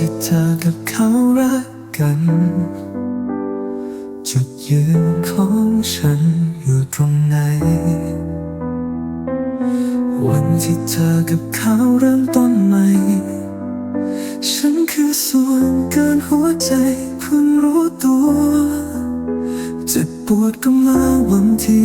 ที่เธอกับเขารักกัน จุดยืนของฉันอยู่ตรงไหน วันที่เธอกับเขาเริ่มต้นใหม่ ฉันคือส่วนเกินหัวใจเพิ่งรู้ตัว เจ็บปวดก็มาวันที่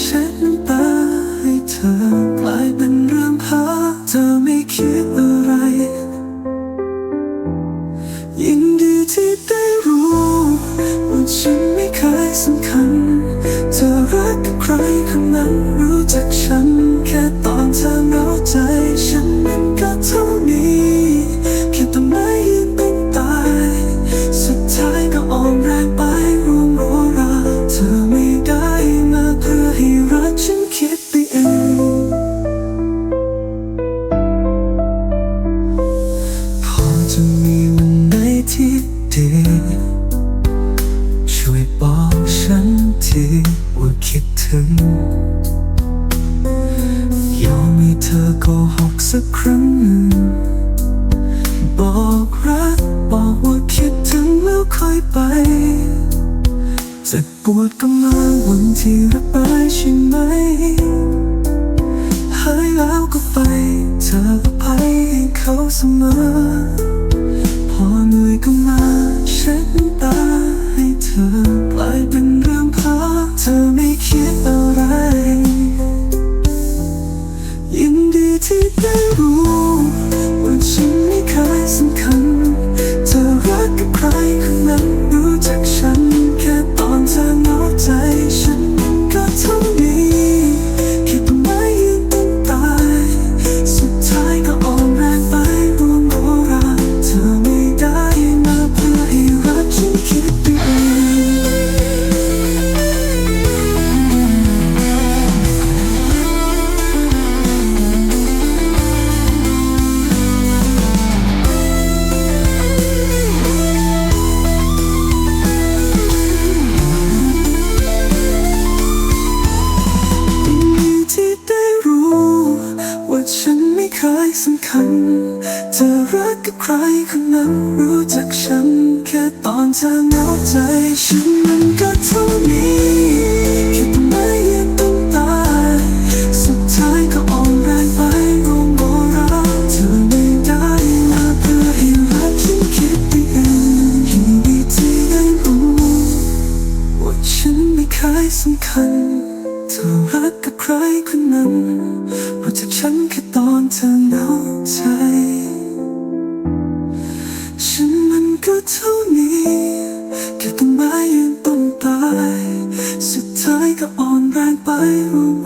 เช็ดน้ำตาให้เธอกลายเป็นเรื่องพาเธอไม่คิดอะไร ยินดีที่ได้รู้ว่าฉันไม่เคยสำคัญ เธอรักกับใครคนนั้นรู้จักฉันแค่ตอนเธอเหงา อมให้เธอโกหกสักครั้งหนึ่งบอกรักบอกว่าคิดถึงแล้วค่อยไปเจ็บปวดก็มาวันที่รับไปใช่ไหมหายแล้วก็ไป เธออภัยให้เขาเสมอ ฉันไม่เคยสำคัญ เธอรักกับใครคนนั้นรู้จักฉัน แค่ตอนเธอเหงาใจ ฉันมันก็เท่านี้ นี้ แค่ต้นไม้ยืนต้นตาย สุดท้ายก็อ่อนแรงไปรู้